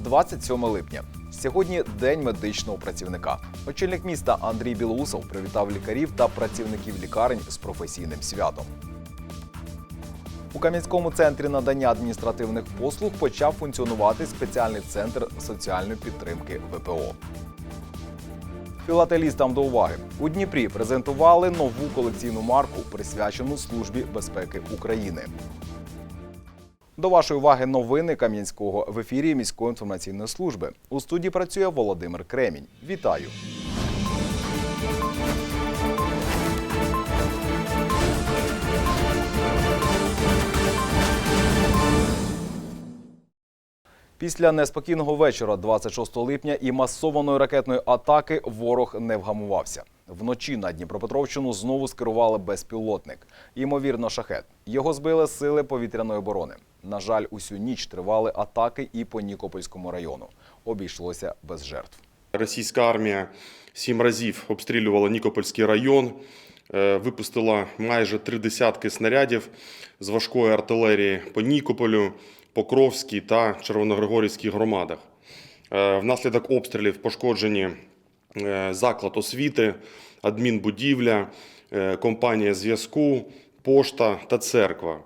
27 липня. Сьогодні день медичного працівника. Очільник міста Андрій Білоусов привітав лікарів та працівників лікарень з професійним святом. У Кам'янському центрі надання адміністративних послуг почав функціонувати спеціальний центр соціальної підтримки ВПО. Філателістам до уваги у Дніпрі презентували нову колекційну марку, присвячену службі безпеки України. До вашої уваги новини Кам'янського в ефірі міської інформаційної служби. У студії працює Володимир Кремінь. Вітаю! Після неспокійного вечора 26 липня і масованої ракетної атаки ворог не вгамувався. Вночі на Дніпропетровщину знову скерували безпілотник. Ймовірно, шахет. Його збили сили повітряної оборони. На жаль, усю ніч тривали атаки і по Нікопольському району. Обійшлося без жертв. Російська армія сім разів обстрілювала Нікопольський район, е, випустила майже три десятки снарядів з важкої артилерії по Нікополю, Покровській та Червоногригорівській громадах. Е, Внаслідок обстрілів пошкоджені е, заклад освіти, адмінбудівля, е, компанія зв'язку, пошта та церква.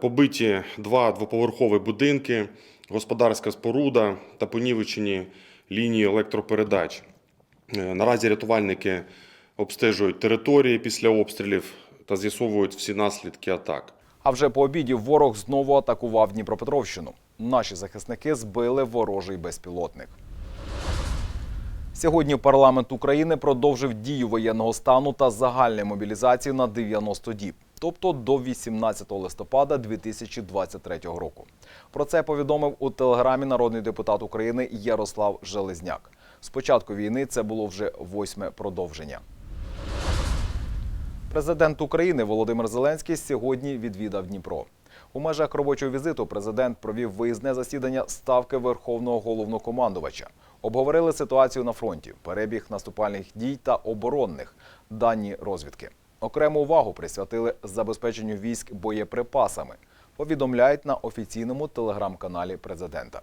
Побиті два двоповерхові будинки, господарська споруда та понівечені лінії електропередач. Наразі рятувальники обстежують території після обстрілів та з'ясовують всі наслідки атак. А вже по обіді ворог знову атакував Дніпропетровщину. Наші захисники збили ворожий безпілотник. Сьогодні парламент України продовжив дію воєнного стану та загальної мобілізації на 90 діб, тобто до 18 листопада 2023 року. Про це повідомив у телеграмі народний депутат України Ярослав Железняк. З початку війни це було вже восьме продовження. Президент України Володимир Зеленський сьогодні відвідав Дніпро. У межах робочого візиту президент провів виїзне засідання ставки Верховного головнокомандувача. Обговорили ситуацію на фронті, перебіг наступальних дій та оборонних дані розвідки. Окрему увагу присвятили забезпеченню військ боєприпасами. Повідомляють на офіційному телеграм-каналі президента.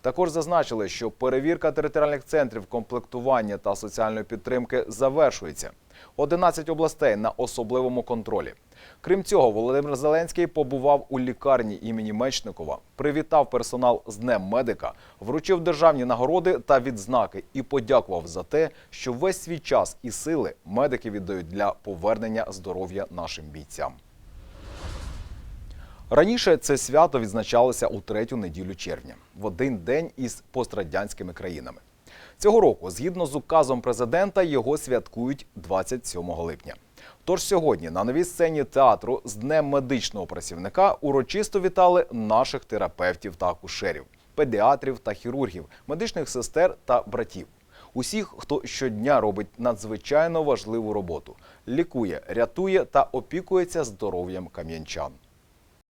Також зазначили, що перевірка територіальних центрів комплектування та соціальної підтримки завершується. 11 областей на особливому контролі. Крім цього, Володимир Зеленський побував у лікарні імені Мечникова, привітав персонал з Днем медика, вручив державні нагороди та відзнаки і подякував за те, що весь свій час і сили медики віддають для повернення здоров'я нашим бійцям. Раніше це свято відзначалося у третю неділю червня, в один день із пострадянськими країнами. Цього року, згідно з указом президента, його святкують 27 липня. Тож сьогодні на новій сцені театру з Днем медичного працівника урочисто вітали наших терапевтів та акушерів, педіатрів та хірургів, медичних сестер та братів. Усіх, хто щодня робить надзвичайно важливу роботу, лікує, рятує та опікується здоров'ям кам'янчан.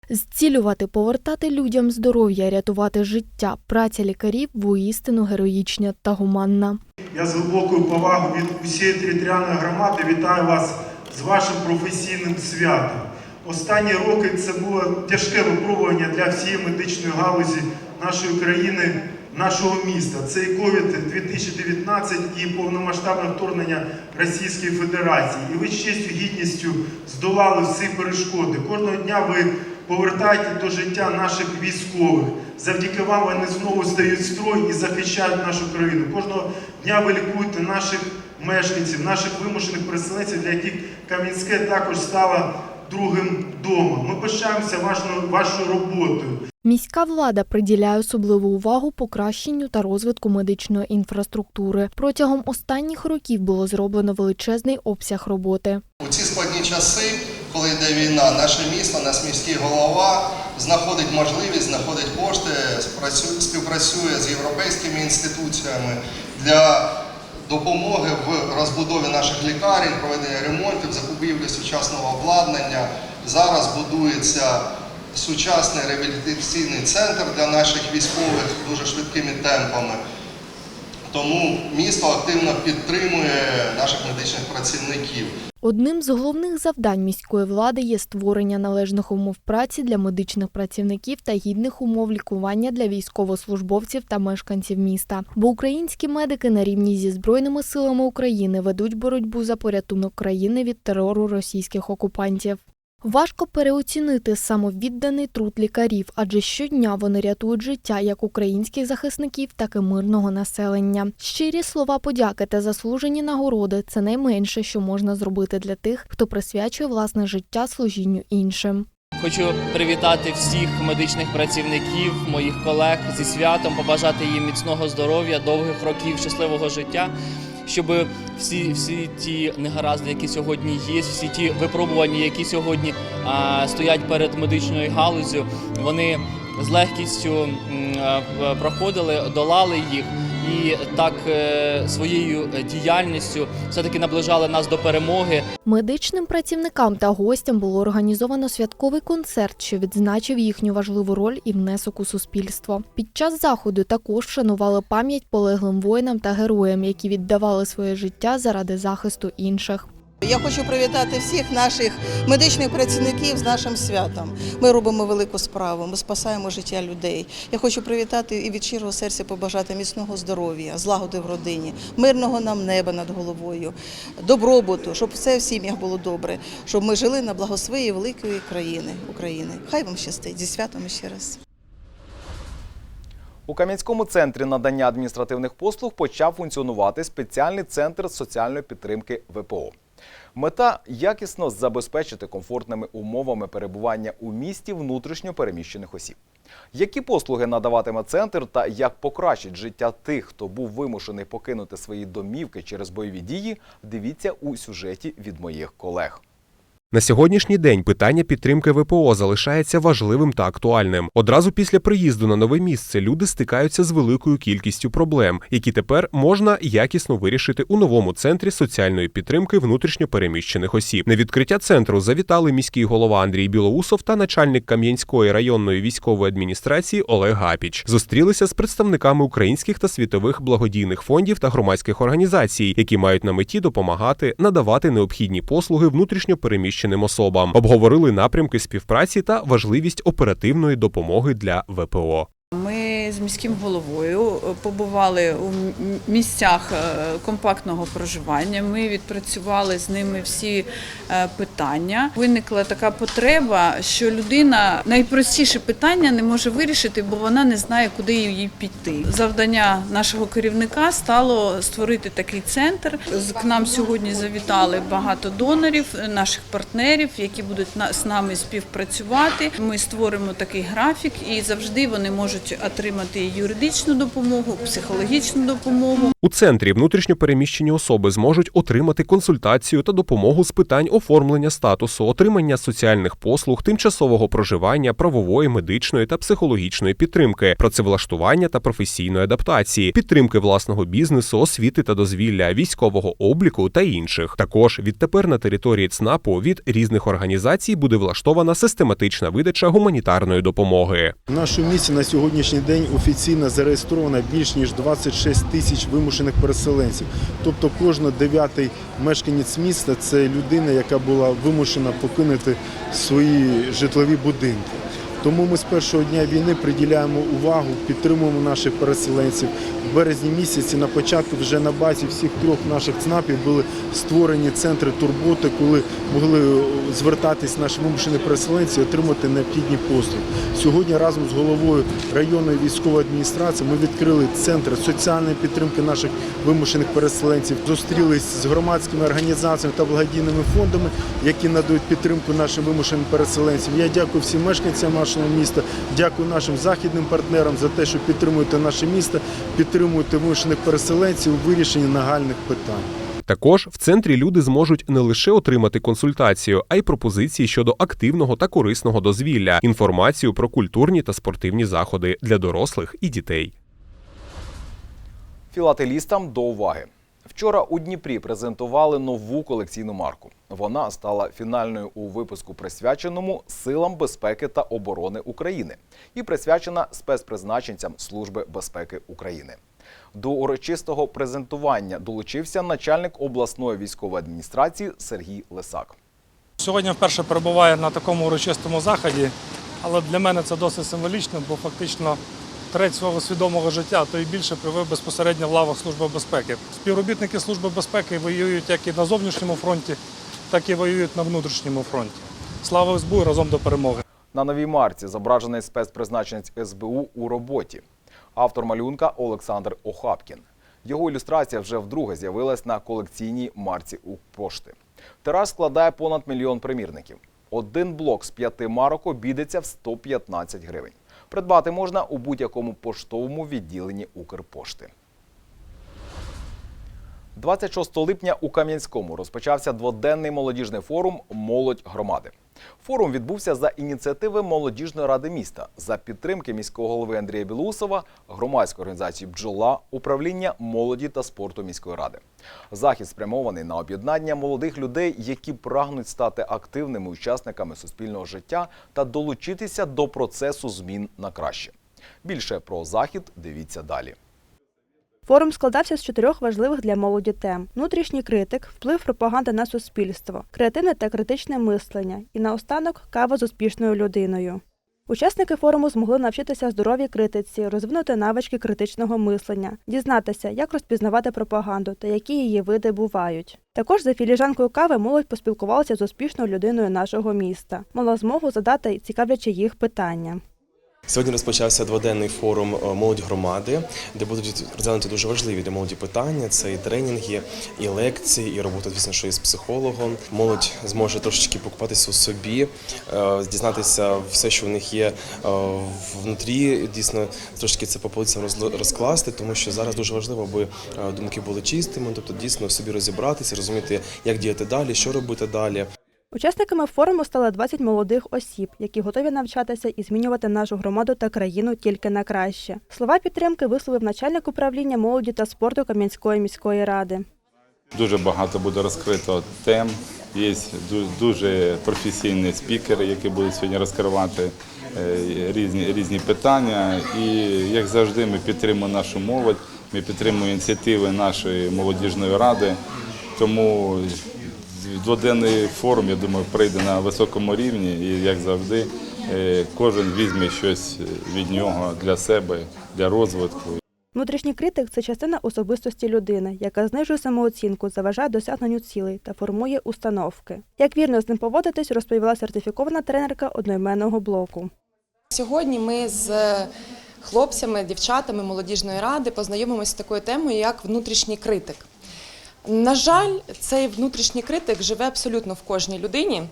Зцілювати, повертати людям здоров'я, рятувати життя. Праця лікарів воістину героїчна та гуманна. Я з глибокою повагою від усієї територіальної громади вітаю вас з вашим професійним святом. Останні роки це було тяжке випробування для всієї медичної галузі нашої країни, нашого міста. Це і COVID-2019 і повномасштабне вторгнення Російської Федерації. І ви з честю, гідністю здолали всі перешкоди. Кожного дня ви повертаєте до життя наших військових. Завдяки вам вони знову стають в строй і захищають нашу країну. Кожного дня ви лікуєте наших мешканців, наших вимушених переселенців, для яких Кам'янське також стало другим домом. Ми пишаємося вашою, вашою роботою. Міська влада приділяє особливу увагу покращенню та розвитку медичної інфраструктури. Протягом останніх років було зроблено величезний обсяг роботи. У ці складні часи, коли йде війна, наше місто, наш міський голова знаходить можливість, знаходить кошти, співпрацює з європейськими інституціями для допомоги в розбудові наших лікарень, проведення ремонтів, закупівлі сучасного обладнання. Зараз будується сучасний реабілітаційний центр для наших військових дуже швидкими темпами. Тому місто активно підтримує наших медичних працівників. Одним з головних завдань міської влади є створення належних умов праці для медичних працівників та гідних умов лікування для військовослужбовців та мешканців міста. Бо українські медики на рівні зі збройними силами України ведуть боротьбу за порятунок країни від терору російських окупантів. Важко переоцінити самовідданий труд лікарів, адже щодня вони рятують життя як українських захисників, так і мирного населення. Щирі слова подяки та заслужені нагороди це найменше, що можна зробити для тих, хто присвячує власне життя служінню іншим. Хочу привітати всіх медичних працівників, моїх колег зі святом, побажати їм міцного здоров'я, довгих років щасливого життя, щоб всі, всі ті негаразди, які сьогодні є, всі ті випробування, які сьогодні а, стоять перед медичною галузю, вони з легкістю а, проходили, долали їх і так е, своєю діяльністю все-таки наближали нас до перемоги. Медичним працівникам та гостям було організовано святковий концерт, що відзначив їхню важливу роль і внесок у суспільство. Під час заходу також вшанували пам'ять полеглим воїнам та героям, які віддавали своє життя заради захисту інших. Я хочу привітати всіх наших медичних працівників з нашим святом. Ми робимо велику справу, ми спасаємо життя людей. Я хочу привітати і від щирого серця побажати міцного здоров'я, злагоди в родині, мирного нам неба над головою, добробуту, щоб все в сім'ях було добре, щоб ми жили на благо своєї великої країни України. Хай вам щастить зі святом ще раз. У Кам'янському центрі надання адміністративних послуг почав функціонувати спеціальний центр соціальної підтримки ВПО. Мета якісно забезпечити комфортними умовами перебування у місті внутрішньо переміщених осіб. Які послуги надаватиме центр та як покращить життя тих, хто був вимушений покинути свої домівки через бойові дії, дивіться у сюжеті від моїх колег. На сьогоднішній день питання підтримки ВПО залишається важливим та актуальним. Одразу після приїзду на нове місце люди стикаються з великою кількістю проблем, які тепер можна якісно вирішити у новому центрі соціальної підтримки внутрішньопереміщених осіб. На відкриття центру завітали міський голова Андрій Білоусов та начальник Кам'янської районної військової адміністрації Олег Гапіч. Зустрілися з представниками українських та світових благодійних фондів та громадських організацій, які мають на меті допомагати надавати необхідні послуги внутрішньопереміщеним особам. Обговорили напрямки співпраці та важливість оперативної допомоги для ВПО. Ми з міським головою е, побували у місцях е, компактного проживання. Ми відпрацювали з ними всі е, питання. Виникла така потреба, що людина найпростіше питання не може вирішити, бо вона не знає, куди їй піти. Завдання нашого керівника стало створити такий центр. К нам сьогодні завітали багато донорів, наших партнерів, які будуть з нами співпрацювати. Ми створимо такий графік, і завжди вони можуть отримати юридичну допомогу, психологічну допомогу. У центрі внутрішньопереміщені особи зможуть отримати консультацію та допомогу з питань оформлення статусу, отримання соціальних послуг, тимчасового проживання, правової, медичної та психологічної підтримки, працевлаштування та професійної адаптації, підтримки власного бізнесу, освіти та дозвілля, військового обліку та інших. Також відтепер на території ЦНАПу від різних організацій буде влаштована систематична видача гуманітарної допомоги. В нашому місті на сьогоднішній день офіційно зареєстровано більш ніж 26 тисяч вимушених переселенців. Тобто кожен дев'ятий мешканець міста це людина, яка була вимушена покинути свої житлові будинки. Тому ми з першого дня війни приділяємо увагу, підтримуємо наших переселенців. В березні місяці на початку вже на базі всіх трьох наших ЦНАПів були створені центри турботи, коли могли звертатись наші вимушені переселенці і отримати необхідні послуги. Сьогодні разом з головою районної військової адміністрації ми відкрили центр соціальної підтримки наших вимушених переселенців. Зустрілись з громадськими організаціями та благодійними фондами, які надають підтримку нашим вимушеним переселенцям. Я дякую всім мешканцям нашого міста, дякую нашим західним партнерам за те, що підтримуєте наше місто, підтримуєте вимушених переселенців у вирішенні нагальних питань. Також в центрі люди зможуть не лише отримати консультацію, а й пропозиції щодо активного та корисного дозвілля, інформацію про культурні та спортивні заходи для дорослих і дітей. Філателістам до уваги. Вчора у Дніпрі презентували нову колекційну марку. Вона стала фінальною у випуску, присвяченому силам безпеки та оборони України і присвячена спецпризначенцям Служби безпеки України. До урочистого презентування долучився начальник обласної військової адміністрації Сергій Лисак. Сьогодні вперше перебуваю на такому урочистому заході, але для мене це досить символічно, бо фактично треть свого свідомого життя, то і більше привив безпосередньо в лавах Служби безпеки. Співробітники Служби безпеки воюють як і на зовнішньому фронті, так і воюють на внутрішньому фронті. Слава СБУ разом до перемоги! На новій марці зображений спецпризначенець СБУ у роботі. Автор малюнка Олександр Охапкін. Його ілюстрація вже вдруге з'явилась на колекційній марці у пошти. Тираж складає понад мільйон примірників. Один блок з п'яти марок обійдеться в 115 гривень. Придбати можна у будь-якому поштовому відділенні Укрпошти. 26 липня у Кам'янському розпочався дводенний молодіжний форум Молодь громади. Форум відбувся за ініціативи молодіжної ради міста за підтримки міського голови Андрія Білоусова, громадської організації Бджола, управління молоді та спорту міської ради. Захід спрямований на об'єднання молодих людей, які прагнуть стати активними учасниками суспільного життя та долучитися до процесу змін на краще. Більше про захід дивіться далі. Форум складався з чотирьох важливих для молоді тем: внутрішній критик, вплив пропаганди на суспільство, креативне та критичне мислення і наостанок кава з успішною людиною. Учасники форуму змогли навчитися здоровій критиці, розвинути навички критичного мислення, дізнатися, як розпізнавати пропаганду та які її види бувають. Також за філіжанкою кави молодь поспілкувалася з успішною людиною нашого міста, мала змогу задати цікавлячі їх питання. Сьогодні розпочався дводенний форум е, молодь громади, де будуть розглянуті дуже важливі для молоді питання. Це і тренінги, і лекції, і робота, звісно, що із психологом. Молодь зможе трошечки покупатися у собі, е, дізнатися все, що в них є е, внутрі. Дійсно, трошки це по полицям розкласти, тому що зараз дуже важливо, аби думки були чистими, тобто дійсно собі розібратися, розуміти, як діяти далі, що робити далі. Учасниками форуму стали 20 молодих осіб, які готові навчатися і змінювати нашу громаду та країну тільки на краще. Слова підтримки висловив начальник управління молоді та спорту Кам'янської міської ради. Дуже багато буде розкрито тем. Є дуже професійні спікери, які будуть сьогодні розкривати е, різні, різні питання. І як завжди, ми підтримуємо нашу молодь, ми підтримуємо ініціативи нашої молодіжної ради. Тому дводенний форум, я думаю, прийде на високому рівні, і як завжди, е, кожен візьме щось від нього для себе, для розвитку. Внутрішній критик це частина особистості людини, яка знижує самооцінку, заважає досягненню цілей та формує установки. Як вірно з ним поводитись, розповіла сертифікована тренерка одноіменного блоку. Сьогодні ми з хлопцями, дівчатами молодіжної ради познайомимося з такою темою, як внутрішній критик. На жаль, цей внутрішній критик живе абсолютно в кожній людині.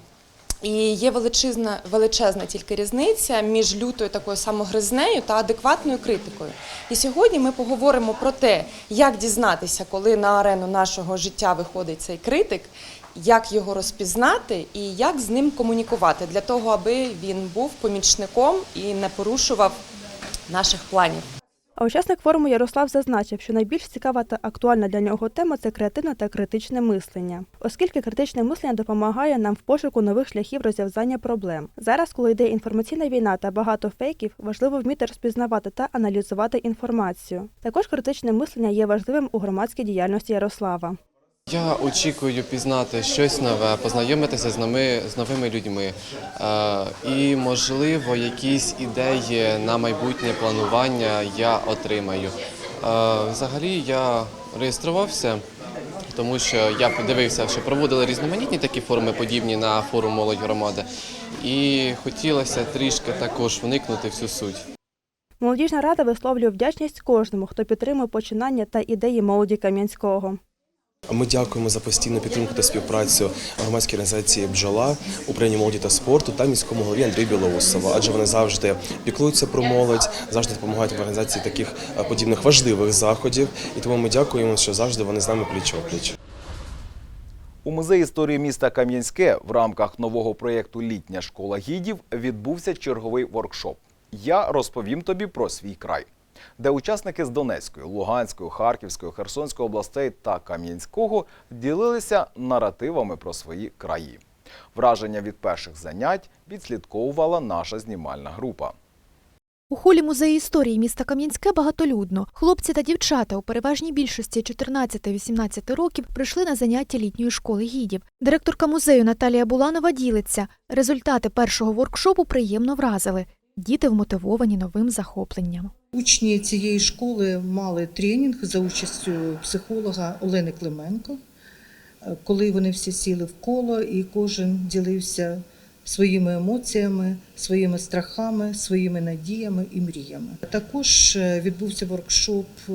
І є величезна, величезна тільки різниця між лютою такою самогризнею та адекватною критикою. І сьогодні ми поговоримо про те, як дізнатися, коли на арену нашого життя виходить цей критик, як його розпізнати і як з ним комунікувати для того, аби він був помічником і не порушував наших планів. А учасник форуму Ярослав зазначив, що найбільш цікава та актуальна для нього тема це креативне та критичне мислення, оскільки критичне мислення допомагає нам в пошуку нових шляхів розв'язання проблем. Зараз, коли йде інформаційна війна та багато фейків, важливо вміти розпізнавати та аналізувати інформацію. Також критичне мислення є важливим у громадській діяльності Ярослава. Я очікую пізнати щось нове, познайомитися з нами з новими людьми. Е, і, можливо, якісь ідеї на майбутнє планування я отримаю. Е, взагалі я реєструвався, тому що я подивився, що проводили різноманітні такі форуми, подібні на форум молодь громади. І хотілося трішки також вникнути в цю суть. Молодіжна рада висловлює вдячність кожному, хто підтримує починання та ідеї молоді Кам'янського. Ми дякуємо за постійну підтримку та співпрацю громадської організації Бджола, управління молоді та спорту та міському голові Андрію Білоусова, адже вони завжди піклуються про молодь, завжди допомагають в організації таких е, подібних важливих заходів. І тому ми дякуємо, що завжди вони з нами пліч опліч. У музеї історії міста Кам'янське в рамках нового проєкту Літня школа гідів відбувся черговий воркшоп. Я розповім тобі про свій край, де учасники з Донецької, Луганської, Харківської, Херсонської областей та Кам'янського ділилися наративами про свої краї. Враження від перших занять відслідковувала наша знімальна група. У холі музею історії міста Кам'янське багатолюдно. Хлопці та дівчата у переважній більшості 14-18 років прийшли на заняття літньої школи гідів. Директорка музею Наталія Буланова ділиться. Результати першого воркшопу приємно вразили. Діти вмотивовані новим захопленням. Учні цієї школи мали тренінг за участю психолога Олени Клименко, коли вони всі сіли в коло і кожен ділився своїми емоціями, своїми страхами, своїми надіями і мріями. Також е, відбувся воркшоп, е,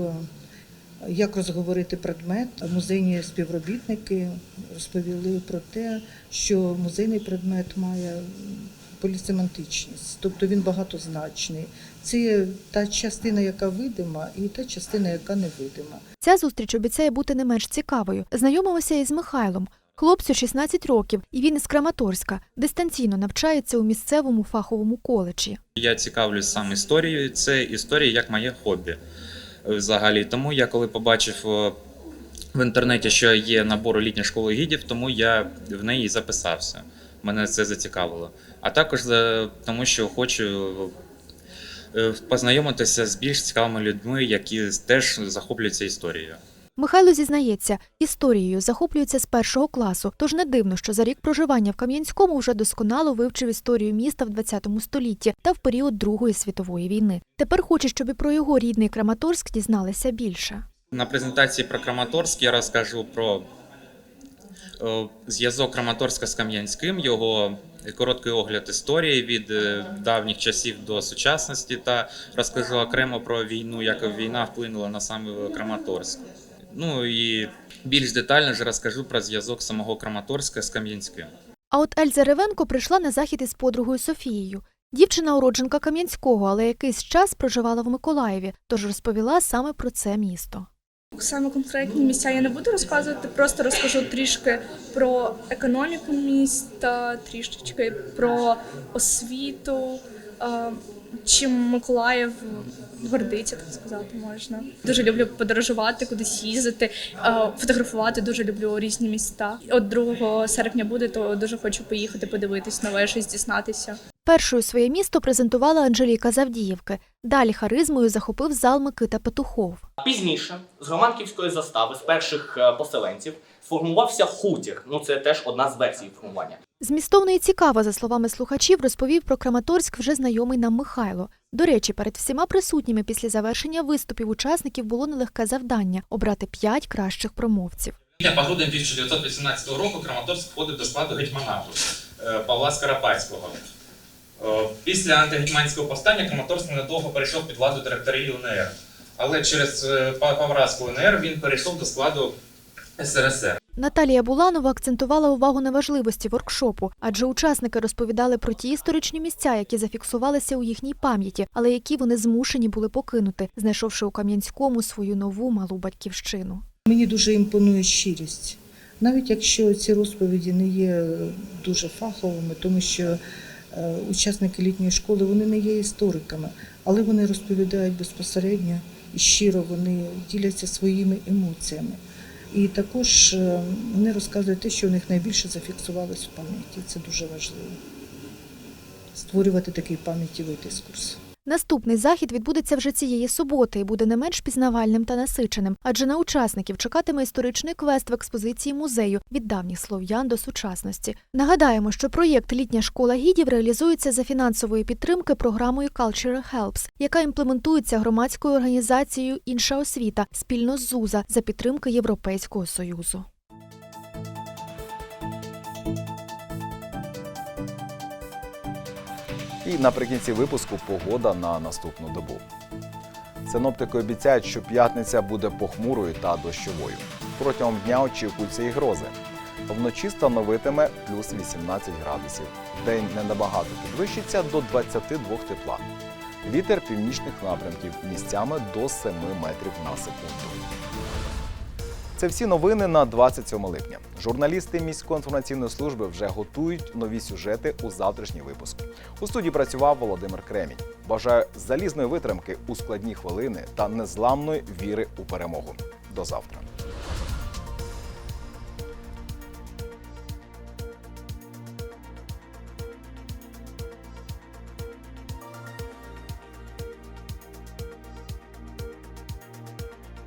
як розговорити предмет. Музейні співробітники розповіли про те, що музейний предмет має полісемантичність, тобто він багатозначний. Це та частина, яка видима, і та частина, яка невидима. Ця зустріч обіцяє бути не менш цікавою. Знайомимося із Михайлом. Хлопцю 16 років, і він із Краматорська. Дистанційно навчається у місцевому фаховому коледжі. Я цікавлюсь сам історією. Це історія як моє хобі е, взагалі. Тому я коли побачив е, в інтернеті, що є набор літня школи гідів, тому я в неї записався. Мене це зацікавило. А також тому, що хочу е, познайомитися з більш цікавими людьми, які теж захоплюються історією. Михайло зізнається, історією захоплюється з першого класу, тож не дивно, що за рік проживання в Кам'янському вже досконало вивчив історію міста в 20 столітті та в період Другої світової війни. Тепер хоче, щоб і про його рідний Краматорськ дізналися більше. На презентації про Краматорськ я розкажу про е, зв'язок Краматорська з Кам'янським, його короткий огляд історії від е, давніх часів до сучасності, та розкажу окремо про війну, як війна вплинула на саме Краматорськ. Ну і більш детально ж розкажу про зв'язок самого Краматорська з Кам'янським. А от Ельза Ревенко прийшла на захід із подругою Софією. Дівчина уродженка Кам'янського, але якийсь час проживала в Миколаєві, тож розповіла саме про це місто. Саме конкретні місця я не буду розказувати, просто розкажу трішки про економіку міста, трішечки про освіту, е, чим Миколаїв гордиться, так сказати можна. Дуже люблю подорожувати, кудись їздити, е, фотографувати. Дуже люблю різні міста. От 2 серпня буде, то дуже хочу поїхати подивитись нове, щось дізнатися. Першою своє місто презентувала Анжеліка Завдіївки. Далі харизмою захопив зал Микита Петухов. Пізніше з громадківської застави, з перших е, поселенців, сформувався хутір. Ну це теж одна з версій формування. Змістовно і цікаво, за словами слухачів, розповів про Краматорськ вже знайомий нам Михайло. До речі, перед всіма присутніми після завершення виступів учасників було нелегке завдання обрати п'ять кращих промовців. По грудень 1918 року Краматорськ входив до складу гетьманату е, Павла Скарапатського. Е, Після антигетьманського повстання Краматорськ ненадовго перейшов під владу директорії УНР. Але через е, па- поразку УНР він перейшов до складу СРСР. Наталія Буланова акцентувала увагу на важливості воркшопу, адже учасники розповідали про ті історичні місця, які зафіксувалися у їхній пам'яті, але які вони змушені були покинути, знайшовши у Кам'янському свою нову малу батьківщину. Мені дуже імпонує щирість, навіть якщо ці розповіді не є дуже фаховими, тому що е, учасники літньої школи вони не є істориками, але вони розповідають безпосередньо і щиро вони діляться своїми емоціями. І також е, вони розказують те, що у них найбільше зафіксувалось в пам'яті. Це дуже важливо. Створювати такий пам'яттєвий дискурс. Наступний захід відбудеться вже цієї суботи і буде не менш пізнавальним та насиченим, адже на учасників чекатиме історичний квест в експозиції музею від давніх слов'ян до сучасності. Нагадаємо, що проєкт Літня школа гідів реалізується за фінансової підтримки програмою Culture Helps, яка імплементується громадською організацією Інша освіта спільно з ЗУЗа за підтримки Європейського союзу. І наприкінці випуску погода на наступну добу. Синоптики обіцяють, що п'ятниця буде похмурою та дощовою. Протягом дня очікуються і грози. Вночі становитиме плюс 18 градусів. День не набагато підвищиться до 22 тепла. Вітер північних напрямків місцями до 7 метрів на секунду. Це всі новини на 27 липня. Журналісти міської інформаційної служби вже готують нові сюжети у завтрашній випуск. У студії працював Володимир Кремінь. Бажаю залізної витримки у складні хвилини та незламної віри у перемогу. До завтра.